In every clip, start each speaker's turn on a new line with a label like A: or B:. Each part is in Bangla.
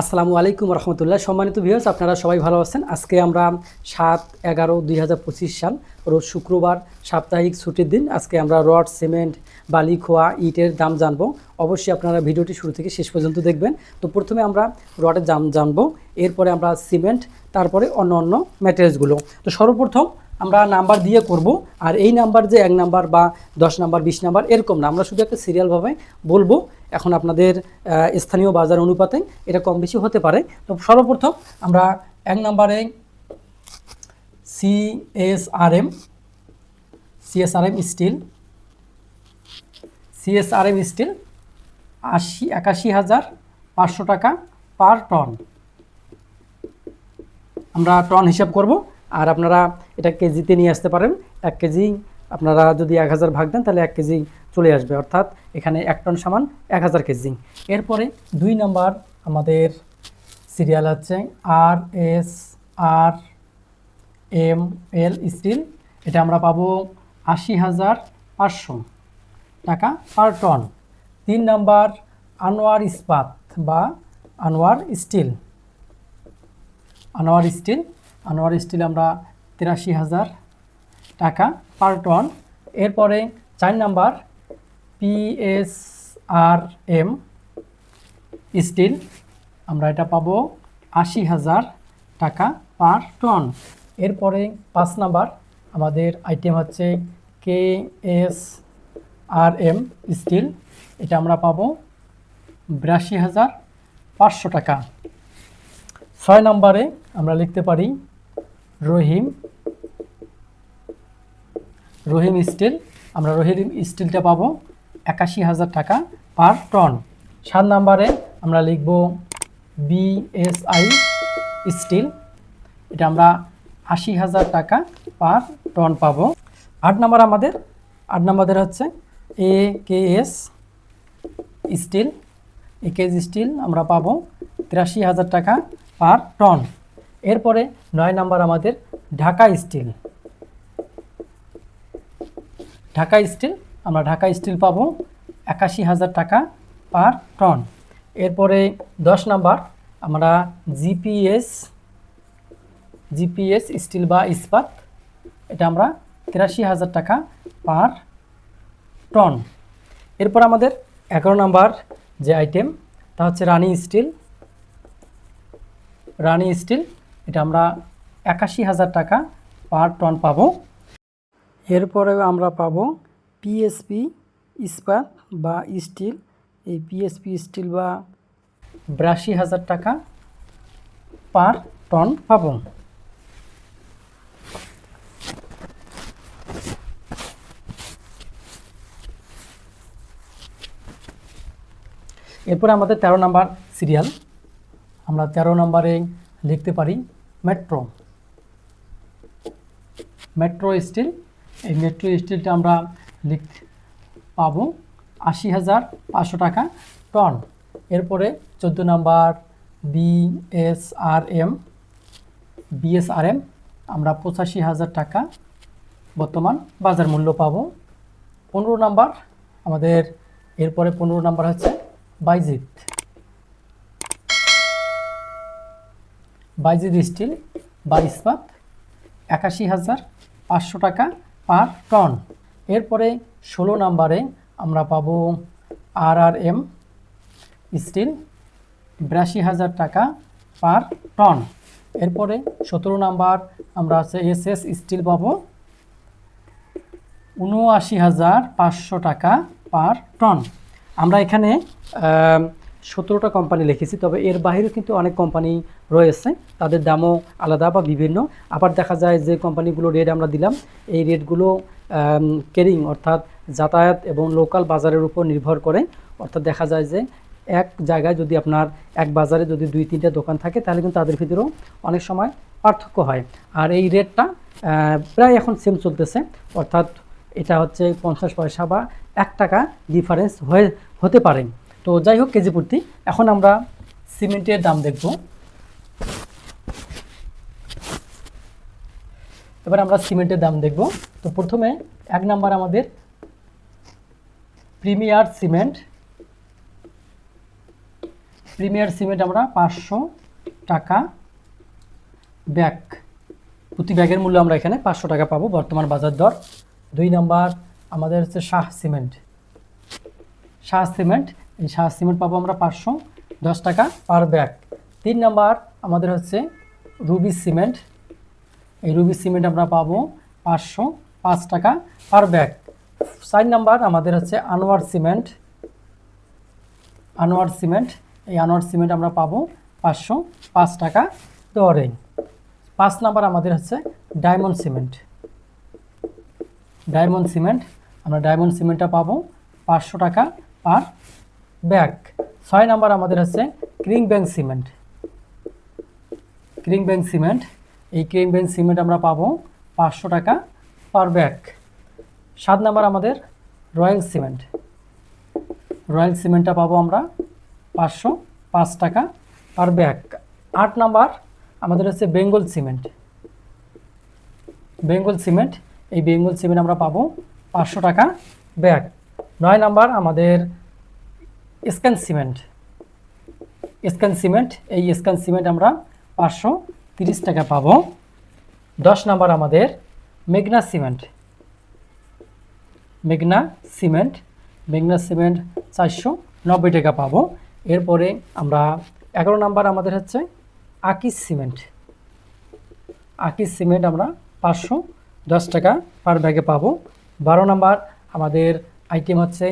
A: আসসালামু আলাইকুম রহমতুল্লাহ। সম্মানিত ভিউয়ার্স আপনারা সবাই ভালো আছেন? আজকে আমরা সাত এগারো দুই সাল, রোজ শুক্রবার, সাপ্তাহিক ছুটির দিন। আজকে আমরা রড, সিমেন্ট, বালি, খোয়া, ইটের দাম জানব। অবশ্যই আপনারা ভিডিওটি শুরু থেকে শেষ পর্যন্ত দেখবেন। তো প্রথমে আমরা রডের দাম জানব। এরপরে আমরা সিমেন্ট, তারপরে অন্য অন্য ম্যাটেরিয়ালসগুলো তো সর্বপ্রথম আমরা নাম্বার দিয়ে করব। আর এই নাম্বার যে এক নাম্বার বা দশ নাম্বার, বিশ নাম্বার, এরকম না। আমরা শুধু একটা সিরিয়ালভাবে বলব। এখন আপনাদের স্থানীয় বাজার অনুপাতে এটা কম বেশি হতে পারে। তো সর্বপ্রথম আমরা এক নাম্বারে CSRM CSRM steel CSRM steel আশি, একাশি হাজার পাঁচশো টাকা পার টন আমরা টন হিসাব করব, আর আপনারা এটা কেজিতে নিয়ে আসতে পারেন, এক কেজি আপনারা যদি এক হাজার ভাগ দেন, তাহলে এক কেজি চলে আসবে। অর্থাৎ এখানে এক টন সমান এক হাজার কেজি। এরপরে দুই নাম্বার আমাদের সিরিয়াল হচ্ছে R S R M L steel. এটা আমরা পাবো আশি হাজার পাঁচশো টাকা পার টন। তিন নাম্বার আনোয়ার ইস্পাত বা Anwar steel. Anwar steel Anwar steel আমরা তিরাশি হাজার টাকা পার টন এরপরে চার নাম্বার পিএসআর এম স্টিল আমরা এটা পাবো আশি হাজার টাকা পার টন এরপরে পাঁচ নাম্বার, আমাদের আইটেম হচ্ছে K S R M steel এটা আমরা পাবো বিরাশি হাজার পাঁচশো টাকা। ছয় নম্বরে আমরা লিখতে পারি রহিম রহিম স্টিল, আমরা রহিম স্টিলটা পাবো একাশি হাজার টাকা পার টন। সাত নাম্বারে আমরা লিখব বিএসআই স্টিল, এটা আমরা আশি হাজার টাকা পার টন পাবো। আট নাম্বার আমাদের, আট নম্বরের হচ্ছে A K S steel AKS steel আমরা পাবো তিরাশি হাজার টাকা পার টন। এরপরে নয় নাম্বার আমাদের ঢাকা স্টিল। ঢাকা স্টিল, আমরা ঢাকা স্টিল পাবো একাশি হাজার টাকা পার টন। এরপরে দশ নাম্বার, আমরা জিপিএস জিপিএস স্টিল বা ইস্পাত, এটা আমরা তিরাশি হাজার টাকা পার টন। এরপর আমাদের এগারো নাম্বার যে আইটেম তা হচ্ছে রানী স্টিল। রানী স্টিল, এটা আমরা একাশি হাজার টাকা পার টন পাবো। এরপরে আমরা পাবো পিএসপি ইস্পাত বা স্টিল। এই পিএসপি স্টিল বা বিরাশি হাজার টাকা পার টন পাবো। এরপরে আমাদের তেরো নাম্বার সিরিয়াল। আমরা তেরো নম্বরে লিখতে পারি মেট্রো। মেট্রো স্টিল এই মেট্রো স্টিলটা আমরা লিখ পাবো আশি হাজার পাঁচশো টাকা টন এরপরে চোদ্দ নাম্বার বিএসআরএম বিএসআরএম আমরা পঁচাশি হাজার টাকা বর্তমান বাজার মূল্য পাবো। পনেরো নাম্বার আমাদের, এরপরে পনেরো নাম্বার হচ্ছে বাইজিত বাইজিদ স্টিল বা ইস্পাত একাশি হাজার পাঁচশো টাকা পার টন এরপরে ষোলো নাম্বারে আমরা পাব আর আর এম স্টিল বিরাশি হাজার টাকা পার টন এরপরে সতেরো নাম্বার আমরা আছে এস এস স্টিল পাবো উনআশি হাজার পাঁচশো টাকা পার টন আমরা এখানে সতেরোটা কোম্পানি লিখেছি, তবে এর বাইরেও কিন্তু অনেক কোম্পানি রয়েছে। তাদের দামও আলাদা বা বিভিন্ন। আবার দেখা যায় যে কোম্পানিগুলো রেট আমরা দিলাম, এই রেটগুলো কেরিং অর্থাৎ যাতায়াত এবং লোকাল বাজারের উপর নির্ভর করে। অর্থাৎ দেখা যায় যে এক জায়গায় যদি আপনার এক বাজারে যদি দুই, তিনটা দোকান থাকে, তাহলে কিন্তু তাদের ভিতরেও অনেক সময় পার্থক্য হয়। আর এই রেটটা প্রায় এখন সেম চলতেছে। অর্থাৎ এটা হচ্ছে পঞ্চাশ পয়সা বা এক টাকা ডিফারেন্স হয়ে, হতে পারে। তো যাই হোক, কেজি প্রতি। এখন আমরা সিমেন্টের দাম দেখব। এবার আমরা সিমেন্টের দাম দেখব। তো প্রথমে এক নাম্বার আমাদের প্রিমিয়ার সিমেন্ট। প্রিমিয়ার সিমেন্ট আমরা পাঁচশো টাকা ব্যাগ। প্রতি ব্যাগের মূল্য আমরা এখানে পাঁচশো টাকা পাবো। বর্তমান বাজার দর। দুই নাম্বার আমাদের হচ্ছে শাহ সিমেন্ট। শাহ সিমেন্ট এই শাহ সিমেন্ট পাবো আমরা পাঁচশো, দশ টাকা পার ব্যাগ। তিন নাম্বার আমাদের হচ্ছে রুবি সিমেন্ট। এই রুবি সিমেন্ট আমরা পাবো পাঁচশো, পাঁচ টাকা পার ব্যাগ। চার নাম্বার আমাদের হচ্ছে আনোয়ার সিমেন্ট। আনোয়ার সিমেন্ট, এই আনোয়ার সিমেন্ট আমরা পাবো পাঁচশো, পাঁচ টাকা দরে। পাঁচ নাম্বার আমাদের হচ্ছে ডায়মন্ড সিমেন্ট। ডায়মন্ড সিমেন্ট, আমরা ডায়মন্ড সিমেন্টটা পাবো পাঁচশো টাকা পার ব্যাগ ছয় নাম্বার আমাদের হচ্ছে ক্রিং ব্যাংক সিমেন্ট। ক্রিং ব্যাংক সিমেন্ট, এই ক্রিং ব্যাংক সিমেন্ট আমরা পাবো পাঁচশো টাকা পার ব্যাগ। সাত নাম্বার আমাদের রয়্যাল সিমেন্ট। রয়্যাল সিমেন্টটা পাবো আমরা পাঁচশো পাঁচ টাকা পার ব্যাগ। আট নাম্বার আমাদের হচ্ছে বেঙ্গল সিমেন্ট। বেঙ্গল সিমেন্ট, এই বেঙ্গল সিমেন্ট আমরা পাবো পাঁচশো টাকা ব্যাগ। নয় নাম্বার আমাদের স্ক্যান সিমেন্ট। স্ক্যান সিমেন্ট, এই স্ক্যান সিমেন্ট আমরা পাঁচশো তিরিশ টাকা পাবো। দশ নাম্বার আমাদের মেঘনা সিমেন্ট। মেঘনা সিমেন্ট মেঘনা সিমেন্ট চারশো নব্বই টাকা পাবো। এরপরে আমরা এগারো নাম্বার আমাদের হচ্ছে আকিস সিমেন্ট। আকিস সিমেন্ট আমরা পাঁচশো দশ টাকা পার ব্যাগে পাবো। বারো নাম্বার আমাদের আইটেম হচ্ছে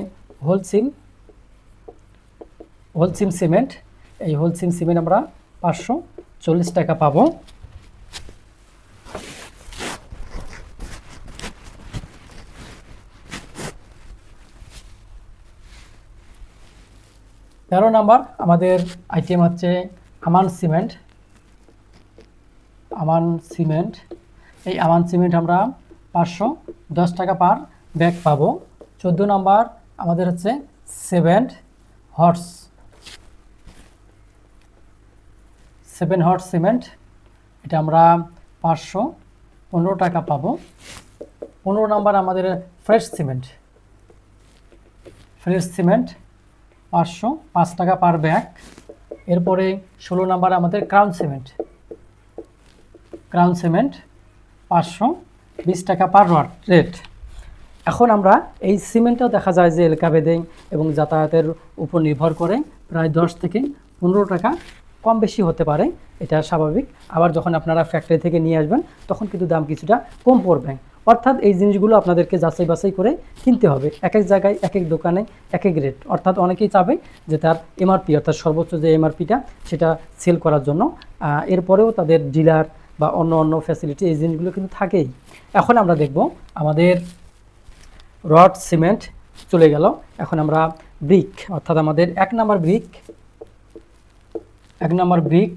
A: হোলসিম হোলসিম সিমেন্ট, এই হোলসিম সিমেন্ট আমরা পাঁচশো চল্লিশ টাকা পাবো। তেরো নাম্বার, আমাদের আইটেম হচ্ছে আমান সিমেন্ট। আমান সিমেন্ট, এই আমান সিমেন্ট আমরা পাঁচশো দশ টাকা পার ব্যাগ পাবো। চোদ্দ নাম্বার, আমাদের হচ্ছে seven horse. Seven horse cement, এটা আমরা পাঁচশো পনেরো টাকা পাবো। পনেরো নাম্বার আমাদের ফ্রেশ সিমেন্ট। ফ্রেশ সিমেন্ট, পাঁচশো, পাঁচ টাকা পার ব্যাগ। এরপরে ষোলো নাম্বার আমাদের ক্রাউন সিমেন্ট। ক্রাউন সিমেন্ট, পাঁচশো বিশ টাকা পার রেট। এখন আমরা এই সিমেন্টটাও দেখা যায় যে এলাকা ভেদে এবং যাতায়াতের উপর নির্ভর করে প্রায় দশ থেকে পনেরো টাকা কম বেশি হতে পারে, এটা স্বাভাবিক। আবার যখন আপনারা ফ্যাক্টরি থেকে নিয়ে আসবেন, তখন কিন্তু দাম কিছুটা কম পড়বে। অর্থাৎ এই জিনিসগুলো আপনাদেরকে যাচাই বাছাই করে কিনতে হবে। এক এক জায়গায়, এক এক দোকানে, এক এক রেট অর্থাৎ অনেকেই চাবে যে তার এমআরপি অর্থাৎ সর্বোচ্চ যে এমআরপিটা সেটা সেল করার জন্য। এরপরেও তাদের ডিলার বা অন্য অন্য ফ্যাসিলিটি এই জিনিসগুলো কিন্তু থাকেই। এখন আমরা দেখব আমাদের রড সিমেন্ট চলে গেল। এখন আমরা ব্রিক অর্থাৎ আমাদের এক নাম্বার ব্রিক এক নম্বর ব্রিক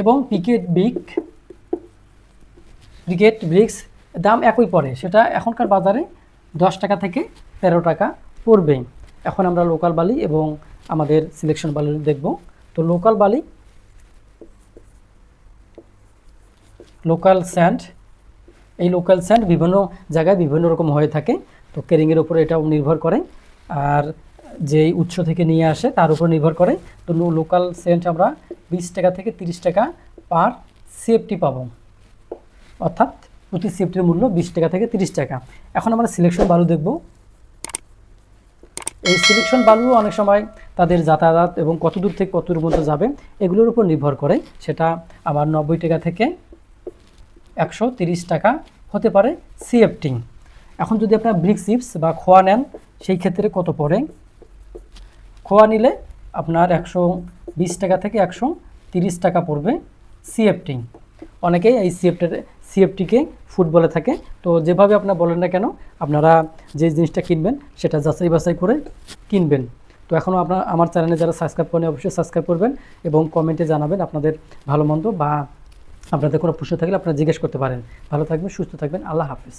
A: এবং পিকেট ব্রিক ব্রিকেট ব্রিক্স দাম একই পড়ে। সেটা এখনকার বাজারে দশ টাকা থেকে তেরো টাকা পড়বে। এখন আমরা লোকাল বালি এবং আমাদের সিলেকশন বালি দেখব। তো লোকাল বালি লোকাল স্যান্ড এই লোকাল স্যান্ড বিভিন্ন জায়গায় বিভিন্ন রকম হয়ে থাকে। তো কেরিংয়ের উপরে এটাও নির্ভর করে। আর যেই উৎস থেকে নিয়ে আসে তার উপর নির্ভর করে। তো লোকাল সেন্ট আমরা বিশ টাকা থেকে তিরিশ টাকা পার সিএফটি পাবো। অর্থাৎ প্রতি সিএফটির মূল্য বিশ টাকা থেকে তিরিশ টাকা। এখন আমরা সিলেকশন বালু দেখব। এই সিলেকশন বালু অনেক সময় তাদের যাতায়াত এবং কত দূর থেকে কত দূর পর্যন্ত যাবে এগুলোর উপর নির্ভর করে। সেটা আবার নব্বই টাকা থেকে একশো তিরিশ টাকা হতে পারে সিএফটি এখন যদি আপনার ব্রিক চিপস বা খোয়া নেন, সেই ক্ষেত্রে কত পড়ে? খোয়া নিলে আপনার একশো বিশ টাকা থেকে একশো তিরিশ টাকা পড়বে সিএফটি অনেকেই এই সিএফটির সিএফটিকে ফুড বলে থাকে। তো যেভাবে আপনারা বলেন না কেন, আপনারা যে জিনিসটা কিনবেন, সেটা যাচাই বাছাই করে কিনবেন। তো এখনও আপনার আমার চ্যানেলে যারা সাবস্ক্রাইব করেন অবশ্যই সাবস্ক্রাইব করবেন এবং কমেন্টে জানাবেন আপনাদের ভালো মন্দ বা আপনাদের কোনো প্রশ্ন থাকলে আপনারা জিজ্ঞেস করতে পারেন। ভালো থাকবেন, সুস্থ থাকবেন, আল্লাহ হাফিজ।